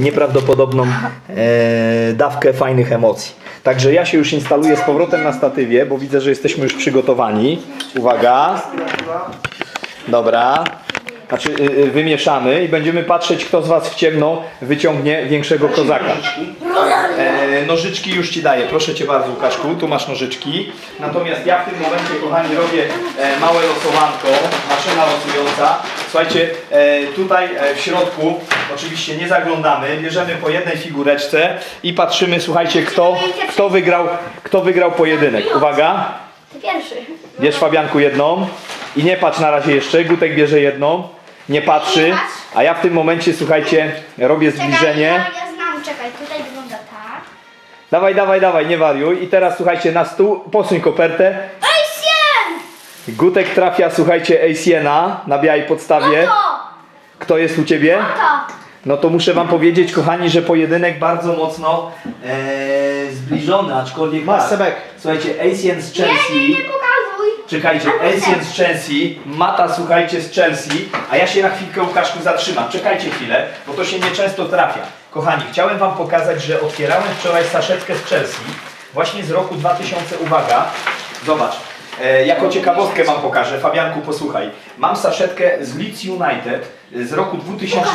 Nieprawdopodobną e, dawkę fajnych emocji. Także ja się już instaluję z powrotem na statywie, bo widzę, że jesteśmy już przygotowani. Uwaga. Dobra. Znaczy y, y, wymieszamy i będziemy patrzeć, kto z Was w ciemno wyciągnie większego kozaka. E, nożyczki już Ci daję, proszę Cię bardzo Łukaszku, tu masz nożyczki. Natomiast ja w tym momencie, kochani, robię e, małe losowanko, maszyna losująca. Słuchajcie, e, tutaj e, w środku oczywiście nie zaglądamy, bierzemy po jednej figureczce i patrzymy, słuchajcie, kto, kto, wygrał, kto wygrał pojedynek. Uwaga, Ty pierwszy. bierz Fabianku jedną i nie patrz na razie jeszcze, Gutek bierze jedną, nie patrzy, a ja w tym momencie, słuchajcie, robię zbliżenie. Czekaj, ja, znam, czekaj, tutaj. Dawaj, dawaj, dawaj, nie wariuj. I teraz słuchajcie, na stół, posuń kopertę. Ej, sien! Gutek trafia, słuchajcie, Asiena na białej podstawie. To! Kto jest u ciebie? No to muszę wam powiedzieć, kochani, że pojedynek bardzo mocno e, zbliżony, aczkolwiek Masz tak. Sebek. Słuchajcie, Asien z Nie, nie, Chelsea. nie pokazuj! Czekajcie, Asien z Chelsea, Mata, słuchajcie, z Chelsea, a ja się na chwilkę Łukaszku zatrzymam. Czekajcie chwilę, bo to się nieczęsto trafia. Kochani, chciałem wam pokazać, że otwierałem wczoraj saszetkę z Chelsea, właśnie z roku 2000, uwaga, zobacz, e, jako ciekawostkę wam pokażę, Fabianku posłuchaj. Mam saszetkę z Leeds United z roku 2000,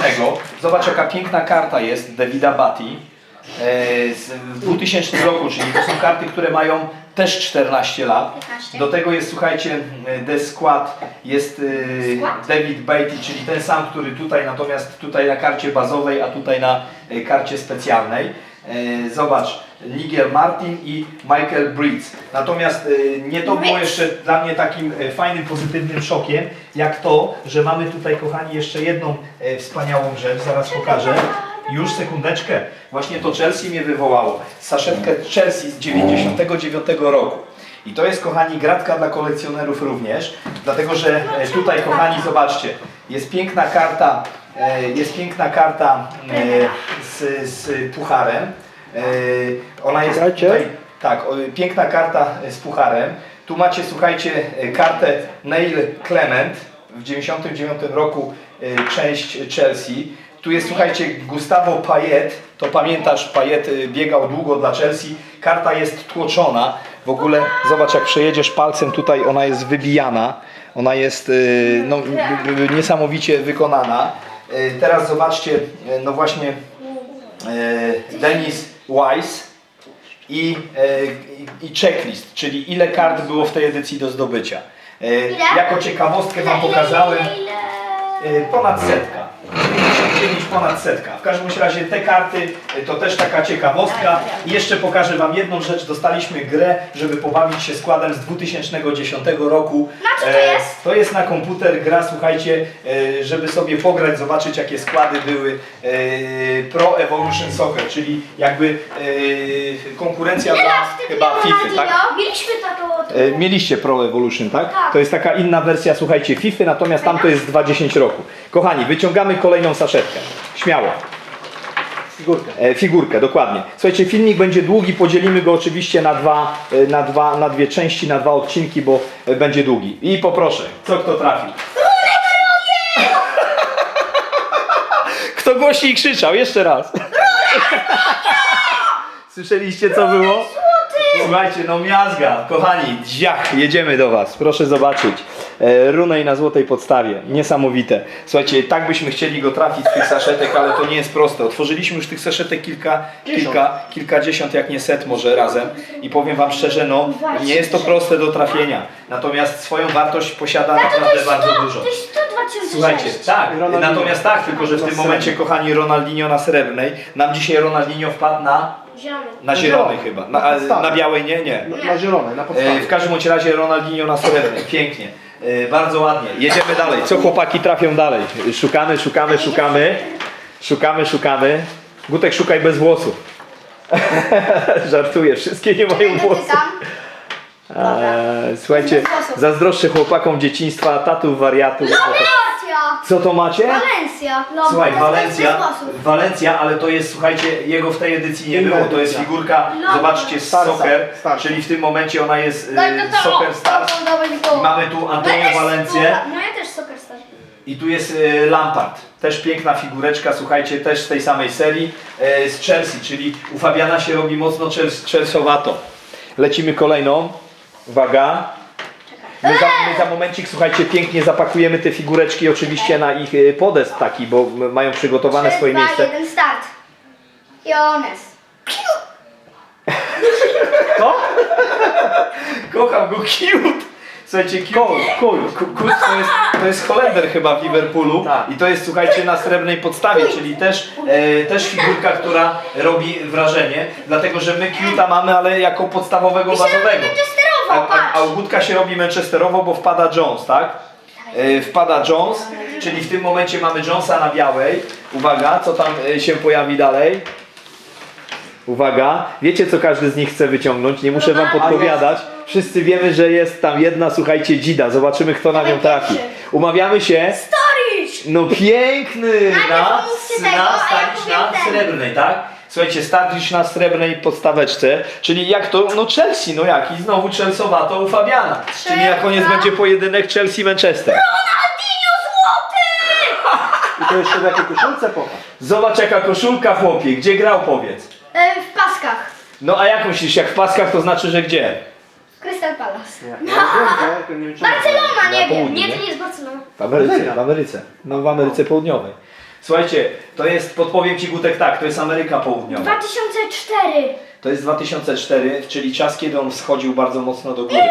zobacz jaka piękna karta jest Davida Batty. E, z- w 2000 roku, czyli to są karty, które mają też 14 lat. 15. Do tego jest, słuchajcie, The Squad, jest Skład? David Beatty, czyli ten sam, który tutaj, natomiast tutaj na karcie bazowej, a tutaj na karcie specjalnej. E, Zobacz, Nigel Martin i Michael Breeds. Natomiast e, nie to było jeszcze dla mnie takim e, fajnym, pozytywnym szokiem, jak to, że mamy tutaj, kochani, jeszcze jedną e, wspaniałą rzecz, zaraz pokażę. Już sekundeczkę. Właśnie to Chelsea mnie wywołało. Saszetkę Chelsea z 99 roku. I to jest, kochani, gratka dla kolekcjonerów również, dlatego że e, tutaj, kochani, zobaczcie, jest piękna karta, e, jest piękna karta e, z, z pucharem. E, Ona jest tutaj, tak, piękna karta z pucharem. Tu macie, słuchajcie, e, kartę Neil Clement w 99 roku e, część Chelsea. Tu jest, słuchajcie, Gustavo Payet. To pamiętasz, Payet biegał długo dla Chelsea. Karta jest tłoczona. W ogóle zobacz, jak przejedziesz palcem tutaj, ona jest wybijana. Ona jest no, y, niesamowicie wykonana. Y, Teraz zobaczcie, y, no właśnie, y, Denis Wise i, e, i- checklist, czyli ile kart było w tej edycji do zdobycia. E, Jako ciekawostkę Wam pokazałem e, ponad setka. 99 ponad setka. W każdym razie te karty e, to też taka ciekawostka. I jeszcze pokażę Wam jedną rzecz. Dostaliśmy grę, żeby pobawić się składem z 2010 roku. Na co to E, jest? To jest na komputer gra, słuchajcie, e, żeby sobie pograć, zobaczyć jakie składy były e, Pro Evolution Soccer, czyli jakby e, konkurencja Ile dla chyba FIFA, tak? Mieliśmy taką... E, Mieliście Pro Evolution, tak? Tak. To jest taka inna wersja, słuchajcie, FIFA, natomiast tam to jest 20 roku. Kochani, wyciągamy kolejną saszetkę. Śmiało. Figurkę. E, figurkę, dokładnie. Słuchajcie, filmik będzie długi, podzielimy go oczywiście na, dwa, e, na, dwa, na dwie części, na dwa odcinki, bo e, będzie długi. I poproszę, co kto trafi? Kto głośniej krzyczał? Jeszcze raz. Słyszeliście co było? Słuchajcie, no miazga, kochani, dziach, jedziemy do Was, proszę zobaczyć. E, Runej na złotej podstawie, niesamowite. Słuchajcie, tak byśmy chcieli go trafić z tych saszetek, ale to nie jest proste. Otworzyliśmy już tych saszetek kilka, kilka, kilkadziesiąt, jak nie set może razem. I powiem Wam szczerze, no nie jest to proste do trafienia. Natomiast swoją wartość posiada naprawdę bardzo 100, dużo. to jest 100 2006. Słuchajcie, tak, natomiast tak, tylko że w tym momencie, kochani, Ronaldinho na srebrnej. Nam dzisiaj Ronaldinho wpadł na, Zielony. na zielonej chyba. Na, a, na białej nie, nie. Na, na zielonej, na E, podstawie. W każdym bądź razie Ronaldinho na srebrnej. Pięknie. E, Bardzo ładnie. Jedziemy dalej. Co chłopaki trafią dalej? Szukamy, szukamy, szukamy. Szukamy, szukamy. Gutek szukaj bez włosów. Żartuję, wszystkie nie mają włosów. Eee, Słuchajcie, zazdroszczę chłopakom dzieciństwa, tatów, wariatów. Co to macie? Walencja. Słuchaj, Bez Walencja. Walencja, ale to jest, słuchajcie, jego w tej edycji nie Inna było. To jest edycja. figurka, No. zobaczcie, z Starsa, Soccer, starsa. czyli w tym momencie ona jest Daj to to. Soccer Stars. To, to. Mamy tu No Antonio Soccer- No ja też Soccer Star. i tu jest e, Lampard. Też piękna figureczka, słuchajcie, też z tej samej serii, e, z Chelsea, czyli u Fabiana się robi mocno chels- chelseawato. Lecimy kolejną. Uwaga. My za, my za momencik, słuchajcie, pięknie zapakujemy te figureczki oczywiście na ich e, podest taki, bo m- mają przygotowane swoje dwa, miejsce. jeden, start. Jones. To? Kocham go, cute! Słuchajcie, cute, cool, cute to jest, to jest Holender chyba w Liverpoolu Tak. i to jest, słuchajcie, na srebrnej podstawie, czyli też, e, też figurka, która robi wrażenie, dlatego że my cute'a mamy, ale jako podstawowego bazowego. A, a, a Gutka się robi Manchesterowo, bo wpada Jones, tak? E, wpada Jones, czyli w tym momencie mamy Jonesa na białej. Uwaga, co tam e, się pojawi dalej? Uwaga, wiecie co każdy z nich chce wyciągnąć, nie muszę wam podpowiadać. Wszyscy wiemy, że jest tam jedna, słuchajcie, dzida. Zobaczymy kto na nią trafi. Umawiamy się. Storage. No piękny! Najpierw Na, omówcie tego, na a ja starcz powiem na ten. srebrnej, tak? Słuchajcie, starcz na srebrnej podstaweczce, czyli jak to? No Chelsea, no jak? I znowu Chelseawato u Fabiana. Czyli na koniec będzie pojedynek Chelsea-Manchester. Ronaldinho złoty! I to jeszcze w jakiej koszulce popatrz. Zobacz jaka koszulka chłopie, gdzie grał powiedz. E, w paskach. No a jak myślisz, jak w paskach to znaczy, że gdzie? Crystal Palace. Ja, ja wiem, nie wiem, Barcelona, Na nie wiem. południu, Nie, nie? to nie jest Barcelona. W Ameryce, w Ameryce. No w Ameryce Południowej. Słuchajcie, to jest, podpowiem Ci Gutek tak, to jest Ameryka Południowa. 2004. To jest 2004, czyli czas, kiedy on wschodził bardzo mocno do góry.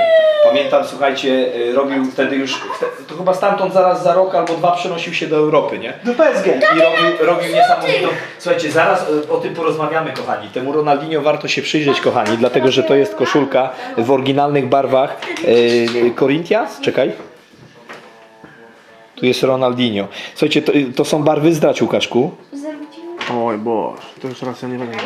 Pamiętam, słuchajcie, y, robił wtedy już, to chyba stamtąd zaraz za rok albo dwa przenosił się do Europy, nie? Do PSG. I robił, robił niesamowitą. Słuchajcie, zaraz y, o tym porozmawiamy, kochani. Temu Ronaldinho warto się przyjrzeć, kochani, dlatego że to jest koszulka w oryginalnych barwach y, Corinthians. Czekaj. Tu jest Ronaldinho. Słuchajcie, to, to są barwy zdrać, Łukaszku. Oj Boże, to już raz ja nie będę.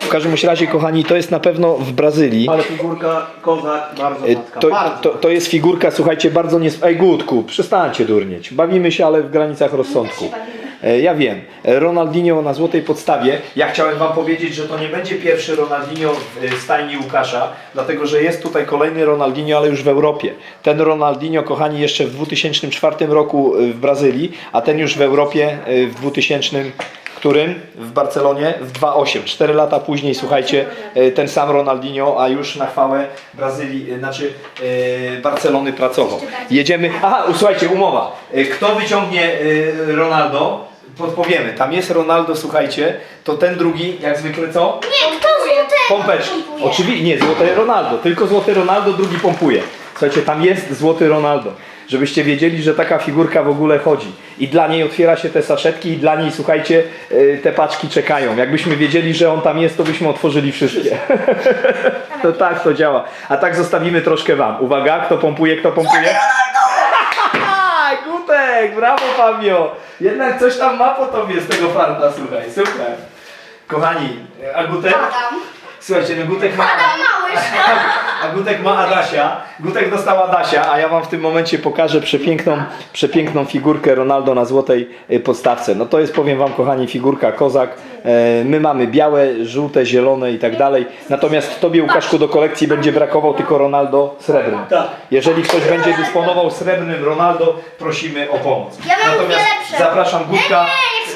W każdym bądź razie, kochani, to jest na pewno w Brazylii. Ale figurka kozak bardzo matka. To, bardzo. to, to jest figurka, słuchajcie, bardzo nie... Ej, Gutku, przestańcie durnieć. Bawimy się, ale w granicach rozsądku. E, Ja wiem. E, Ronaldinho na złotej podstawie. Ja chciałem wam powiedzieć, że to nie będzie pierwszy Ronaldinho w e, stajni Łukasza, dlatego że jest tutaj kolejny Ronaldinho, ale już w Europie. Ten Ronaldinho, kochani, jeszcze w 2004 roku w Brazylii, a ten już w Europie w 2000 którym? W Barcelonie w 2.8. Cztery lata później, słuchajcie, ten sam Ronaldinho, a już na chwałę Brazylii, znaczy Barcelony pracował. Jedziemy. Aha, słuchajcie, umowa. Kto wyciągnie Ronaldo? Podpowiemy. Tam jest Ronaldo, słuchajcie, to ten drugi, jak zwykle co? Nie, kto złoty? Pompeczki. Oczywiście, nie, złote Ronaldo, tylko złoty Ronaldo, drugi pompuje. Słuchajcie, tam jest złoty Ronaldo. Żebyście wiedzieli, że taka figurka w ogóle chodzi. I dla niej otwiera się te saszetki i dla niej, słuchajcie, y, te paczki czekają. Jakbyśmy wiedzieli, że on tam jest, to byśmy otworzyli wszystkie. to tak to działa. A tak zostawimy troszkę wam. Uwaga, kto pompuje, kto pompuje? Haha, Gutek, brawo Fabio. Jednak coś tam ma po tobie z tego farta, słuchaj, super. Kochani, a Gutek? Adam. Słuchajcie, no Gutek ma... A Gutek ma Adasia. Gutek dostał Adasia, a ja wam w tym momencie pokażę przepiękną, przepiękną figurkę Ronaldo na złotej y, podstawce. No to jest, powiem wam, kochani, figurka kozak. E, My mamy białe, żółte, zielone i tak dalej. Natomiast tobie, Łukaszku, do kolekcji będzie brakował tylko Ronaldo srebrny. Tak. Jeżeli ktoś będzie dysponował srebrnym Ronaldo, prosimy o pomoc. Ja mam Natomiast zapraszam Gutka.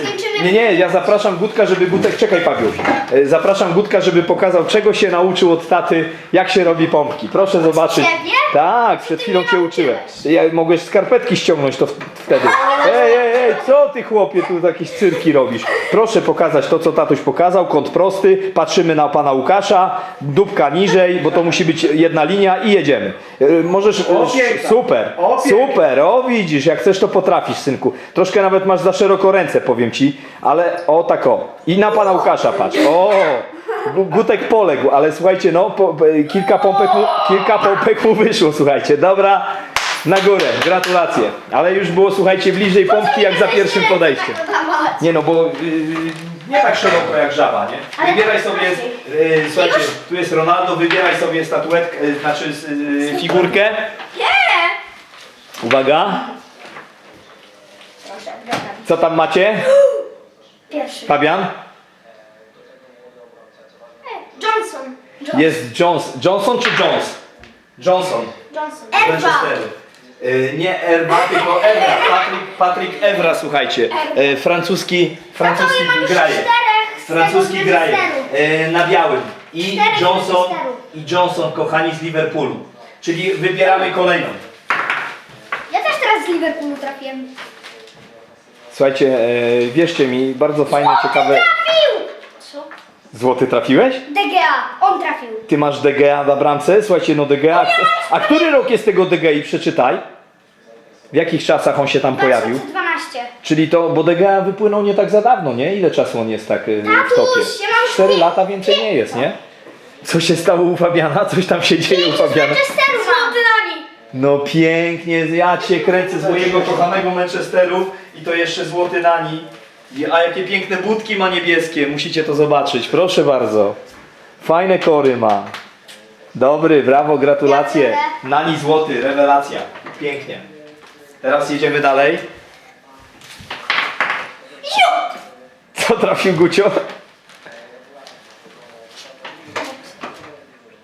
Nie, skończymy... Nie, nie, ja zapraszam Gutka, żeby Gutek, czekaj Pawiuś, E, zapraszam Gutka, żeby pokazał, czego się nauczył od taty, jak się robi pompki. Proszę zobaczyć. ciebie? Tak, przed chwilą cię uczyłem. Ja mogłeś skarpetki ściągnąć to w- wtedy. Ej, ej, ej, co ty chłopie tu jakieś cyrki robisz? Proszę pokazać to, co tatuś pokazał, kąt prosty, patrzymy na pana Łukasza, dupka niżej, bo to musi być jedna linia i jedziemy. E, Możesz, e, O, piękna. super, O, piękna. super, o widzisz, jak chcesz to potrafisz synku. Troszkę nawet masz za szeroko ręce, powiem ci, ale o tak o. I na pana Łukasza patrz, o. Gu- Gutek poległ, ale słuchajcie, no, po, kilka, pompek mu, kilka pompek mu wyszło, słuchajcie. Dobra, na górę, gratulacje. Ale już było, słuchajcie, bliżej pompki jak za pierwszym podejściem. Nie no, bo yy, nie tak szeroko jak żaba, nie? Wybieraj tak sobie, yy, słuchajcie, tu jest Ronaldo, wybieraj sobie statuetkę, yy, znaczy yy, figurkę. Nie! Uwaga. Co tam macie? Pierwszy. Fabian? E, Johnson. Jo- Jest Jones, Johnson czy Jones? Johnson. Johnson. Ewa. E, nie Erba, tylko Evra. Patryk, Patryk Evra, słuchajcie. E, francuski, francuski mam już graje. czterech z Francuski tego graje Manchesteru. e, na białym. I Czterech Johnson, i Johnson, kochani z Liverpoolu. Czyli wybieramy kolejną. Ja też teraz z Liverpoolu trafiłem. Słuchajcie, e, wierzcie mi, bardzo fajne, ciekawe. Trafił! Co? Złoty trafiłeś? DGA, on trafił. Ty masz DGA na bramce? Słuchajcie, no DGA. A który rok jest tego DGI? Przeczytaj. W jakich czasach on się tam pojawił? 2012. Czyli to, bo DGA wypłynął nie tak za dawno, nie? Ile czasu on jest tak y, w Tatuś, topie? ja mam 4 pięć- lata więcej nie jest, nie? Co się stało u Fabiana? Coś tam się dzieje u Fabiana? Manchesteru. No pięknie, ja cię kręcę z mojego kochanego Manchesteru i to jeszcze złoty nani. A jakie piękne budki ma niebieskie, musicie to zobaczyć, proszę bardzo. Fajne kory ma. Dobry, brawo, gratulacje. Nani złoty, rewelacja. Pięknie. Teraz jedziemy dalej. Co trafił Gucio?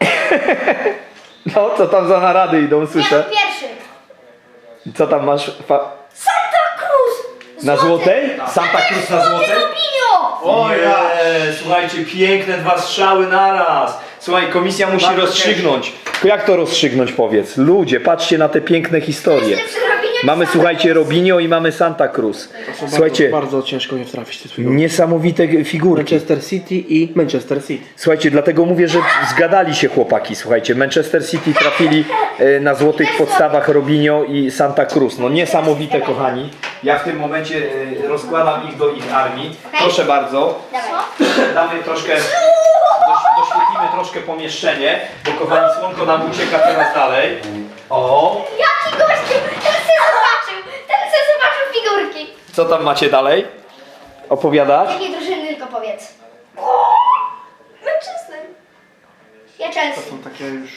No, co tam za narady idą, słyszę. on pierwszy. Co tam masz? Fa- Santa Cruz! na złotej? Santa Cruz na złotej? Rubinio! O Nie, ja! słuchajcie, piękne dwa strzały naraz. Słuchaj, komisja musi Bardzo rozstrzygnąć. Jak to rozstrzygnąć, powiedz? Ludzie, patrzcie na te piękne historie. Robinio Mamy, słuchajcie. Robinio i mamy Santa Cruz. Słuchajcie, bardzo, bardzo ciężko nie trafić tych niesamowite figurki. Manchester City i Manchester City. Słuchajcie, dlatego mówię, że zgadali się chłopaki. Słuchajcie, Manchester City trafili e, na złotych podstawach Robinho i Santa Cruz. No niesamowite, kochani. Ja w tym momencie e, rozkładam ich do ich armii. Proszę bardzo, damy troszkę, doś, doświetlimy troszkę pomieszczenie, bo kochani, słonko nam ucieka teraz dalej. O, Jaki gościu! Se zobaczył! Ten se zobaczył figurki. co tam macie dalej? Opowiadać? Jakie drużyny tylko powiedz. Manchester. Ja To Chelsea. są takie już...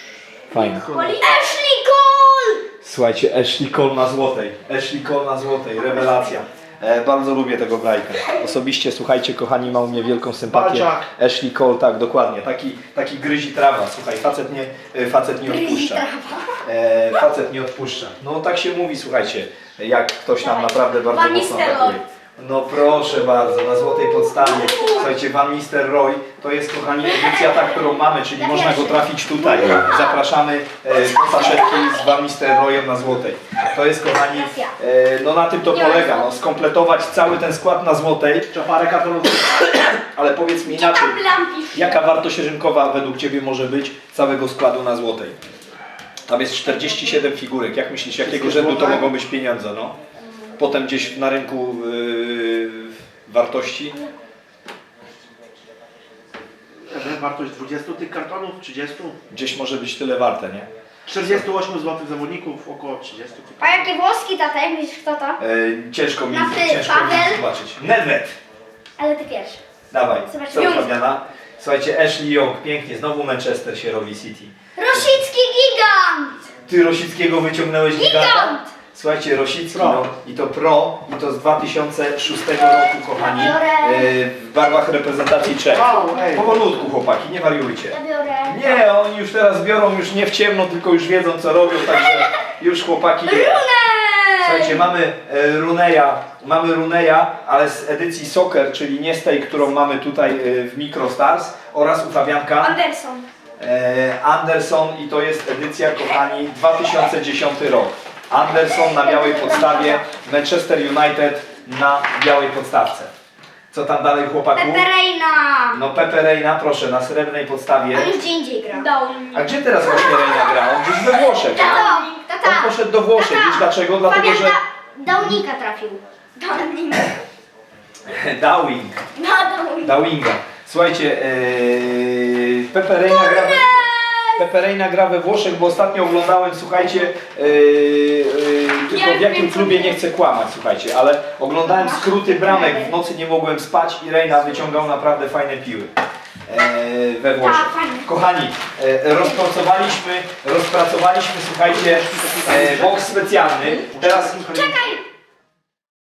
Fajne. Ashley Cole! Słuchajcie, Ashley Cole na złotej. Ashley Cole na złotej, rewelacja. E, bardzo lubię tego grajka. Osobiście, słuchajcie, kochani, ma u mnie wielką sympatię. Balczak. Ashley Cole, tak, dokładnie. Taki, taki gryzi trawa. Słuchaj, facet nie, e, facet nie odpuszcza. E, facet nie odpuszcza. No tak się mówi, słuchajcie, jak ktoś nam naprawdę bardzo mocno atakuje. No proszę bardzo, na złotej podstawie. Słuchajcie, Van Roy to jest kochani edycja ta, którą mamy, czyli Ja można go trafić tutaj. Zapraszamy e, po saszetki z Van Royem na złotej. To jest kochani, e, no na tym to polega, no, skompletować cały ten skład na złotej, kartonów. ale powiedz mi inaczej, jaka wartość rynkowa według Ciebie może być całego składu na złotej? Tam jest 47 figurek. Jak myślisz, jakiego rzędu to mogą być pieniądze? No? Potem gdzieś na rynku yy, wartości? Że wartość 20 tych kartonów, 30? Gdzieś może być tyle warte, nie? 48 zł zawodników, około 30. tych A jakie włoski tata? Jak myślisz kto to? Yy, ciężko mi, Na ty, ciężko mi Paweł? zobaczyć. Nedved! Ale ty pierwszy. Dawaj, Zobacz, co. Fabiana? Słuchajcie, Ashley Young, pięknie, znowu Manchester się robi City. Rosicki gigant! Ty Rosickiego wyciągnąłeś giganta? Gigant! Słuchajcie, Rosicki, Pro. no i to pro, i to z 2006 roku, kochani, Biorę. yy, w barwach reprezentacji Czech. Powolutku, chłopaki, nie wariujcie. Ja biorę. Nie, oni już teraz biorą już nie w ciemno, tylko już wiedzą co robią, także już chłopaki. Słuchajcie, mamy e, Runeja, mamy Runeja, ale z edycji Soccer, czyli nie z tej, którą mamy tutaj e, w Microstars oraz u Fabianka Anderson. e, Anderson i to jest edycja, kochani, 2010 rok. Anderson na białej podstawie, Manchester United na białej podstawce. Co tam dalej chłopaku? Peperejna! No Pepe Reina, proszę, na srebrnej podstawie. On już gdzie indziej gra. A gdzie teraz właśnie Reina gra? On gdzieś we Włoszech. Tato! On poszedł do Włoszech, wiesz dlaczego? Dlatego, Fabian że da, Downika trafił. Na Downik. Dawinga. Słuchajcie, ee, Pepe Reina gra we, Pepe Reina gra we Włoszech, bo ostatnio oglądałem, słuchajcie, ee, ee, tylko w jakim klubie nie chcę kłamać, słuchajcie, ale oglądałem skróty bramek, w nocy nie mogłem spać i Reina wyciągał naprawdę fajne piły. e, we Włoszech. Tak, fajnie. Kochani, rozpracowaliśmy, rozpracowaliśmy, słuchajcie, e, box specjalny. Teraz Czekaj,